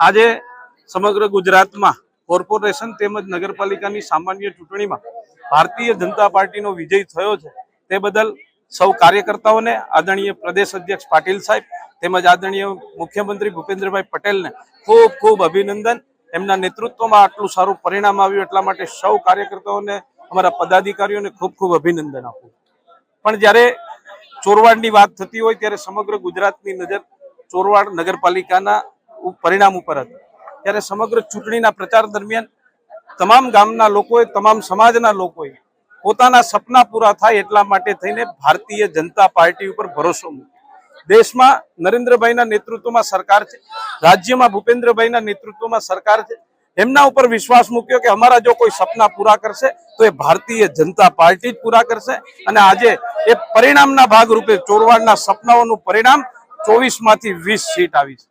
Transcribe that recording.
આજે સમગ્ર ગુજરાતમાં કોર્પોરેશન તેમજ નગરપાલિકાની સામાન્ય ચૂંટણીમાં ભારતીય જનતા પાર્ટીનો વિજય થયો છે. તે બદલ સૌ કાર્યકર્તાઓને આદરણીય પ્રદેશ અધ્યક્ષ પાટીલ સાહેબ તેમજ આદરણીય મુખ્યમંત્રી ભૂપેન્દ્રભાઈ પટેલને ખૂબ ખૂબ અભિનંદન. એમના નેતૃત્વમાં આટલું સારું પરિણામ આવ્યું એટલા માટે સૌ કાર્યકર્તાઓને, અમારા પદાધિકારીઓને ખૂબ ખૂબ અભિનંદન આપું. પણ જ્યારે ચોરવાડની વાત થતી હોય ત્યારે સમગ્ર ગુજરાતની નજર ચોરવાડ નગરપાલિકાના પરિણામ ઉપર હતું. ત્યારે સમગ્ર ચૂંટણીના પ્રચાર દરમિયાન તમામ ગામના લોકોએ, તમામ સમાજના લોકોએ પોતાના સપના પૂરા થાય એટલા માટે થઈને ભારતીય જનતા પાર્ટી ઉપર ભરોસો મૂક્યો. દેશમાં નરેન્દ્રભાઈના નેતૃત્વમાં સરકાર છે, રાજ્યમાં ભૂપેન્દ્રભાઈના નેતૃત્વમાં સરકાર છે. એમના ઉપર વિશ્વાસ મૂક્યો કે અમારા જો કોઈ સપના પૂરા કરશે, તો એ ભારતીય જનતા પાર્ટી જ પૂરા કરશે. અને આજે એ પરિણામના ભાગરૂપે ચોરવાડના સપનાઓનું પરિણામ ચોવીસમાંથી વીસ સીટ આવી છે.